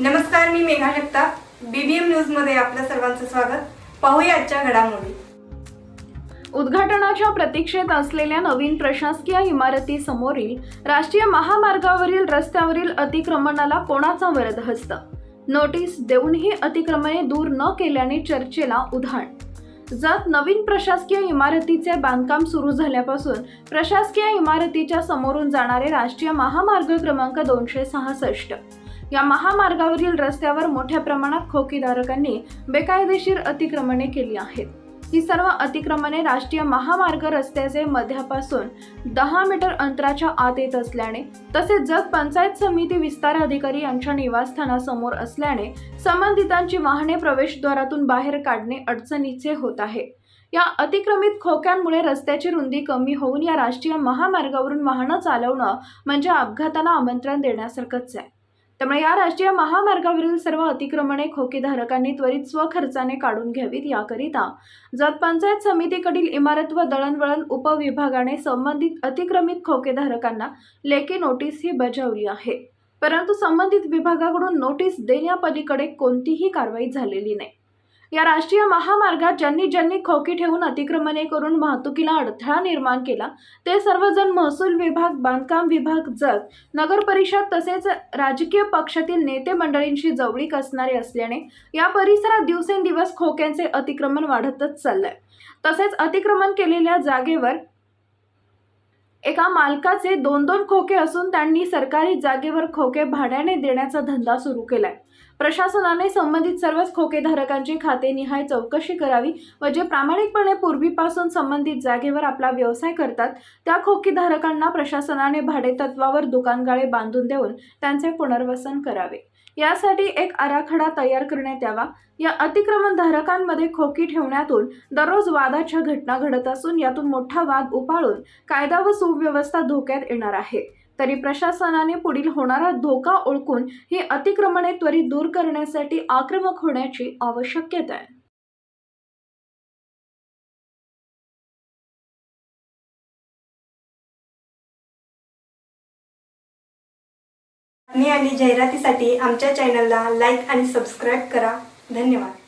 नमस्कार मी मेघा जगताप. बीबीएम न्यूजमध्ये आपल्या सर्वांचं स्वागत. पाहूया आजच्या घडामोडी. उद्घाटनाच्या प्रतीक्षेत असलेल्या नवीन प्रशासकीय इमारतीसमोरील राष्ट्रीय महामार्गावरील रस्त्यावरील अतिक्रमणाला कोणाचा वरद हस्त? नोटीस देऊनही अतिक्रमणे दूर न केल्याने चर्चेला उधाण. जत नवीन प्रशासकीय इमारतीचे बांधकाम सुरू झाल्यापासून प्रशासकीय इमारतीच्या समोरून जाणारे राष्ट्रीय महामार्ग क्रमांक दोनशे सहासष्ट. या महामार्गावरील रस्त्यावर मोठ्या प्रमाणात खोकीधारकांनी बेकायदेशीर अतिक्रमणे केली आहेत. ही सर्व अतिक्रमणे राष्ट्रीय महामार्ग रस्त्याचे मध्यापासून दहा मीटर अंतराच्या आत येत असल्याने तसेच जग पंचायत समिती विस्तार अधिकारी यांच्या निवासस्थानासमोर असल्याने संबंधितांची वाहने प्रवेशद्वारातून बाहेर काढणे अडचणीचे होत आहे. या अतिक्रमित खोक्यांमुळे रस्त्याची रुंदी कमी होऊन या राष्ट्रीय महामार्गावरून वाहनं चालवणं म्हणजे अपघाताला आमंत्रण देण्यासारखंच आहे. त्यामुळे या राष्ट्रीय महामार्गावरील सर्व अतिक्रमणे खोकीधारकांनी त्वरित स्वखर्चाने काढून घ्यावीत याकरिता जत पंचायत समितीकडील इमारत व दळणवळण उपविभागाने संबंधित अतिक्रमित खोकेधारकांना लेखी नोटीस ही बजावली आहे. परंतु संबंधित विभागाकडून नोटीस देण्यापलीकडे कोणतीही कारवाई झालेली नाही. या राष्ट्रीय महामार्गात ज्यांनी ज्यांनी खोकी ठेवून अतिक्रमणे करून वाहतुकीला अडथळा निर्माण केला ते सर्वजण महसूल विभाग बांधकाम विभाग जग नगर परिषद तसेच राजकीय पक्षातील नेते मंडळींशी जवळीक असणारे असल्याने या परिसरात दिवसेंदिवस खोक्यांचे अतिक्रमण वाढतच चाललंय. तसेच अतिक्रमण केलेल्या जागेवर एका मालकाचे दोन दोन खोके असून त्यांनी सरकारी जागेवर खोके भाड्याने देण्याचा धंदा सुरू केलाय. प्रशासनाने संबंधित सर्वच खोकेधारकांची खातेनिहाय चौकशी करावी व जे प्रामाणिकपणे पूर्वीपासून संबंधित जागेवर आपला व्यवसाय करतात त्या खोकीधारकांना प्रशासनाने भाडेतत्वावर दुकानगाळे बांधून देऊन त्यांचे पुनर्वसन करावे. यासाठी एक आराखडा तयार करण्यात यावा. या अतिक्रमणधारकांमध्ये खोकी ठेवण्यातून दररोज वादाच्या घटना घडत असून यातून मोठा वाद उपाळून कायदा व सुव्यवस्था धोक्यात येणार आहे. तरी प्रशासनाने पुढील होणारा धोका ओळखून ही अतिक्रमणे त्वरित दूर करण्यासाठी आक्रमक होण्याची आवश्यकता आहे. आणि जाहिरातीसाठी आमच्या चॅनलला लाईक आणि सबस्क्राईब करा. धन्यवाद.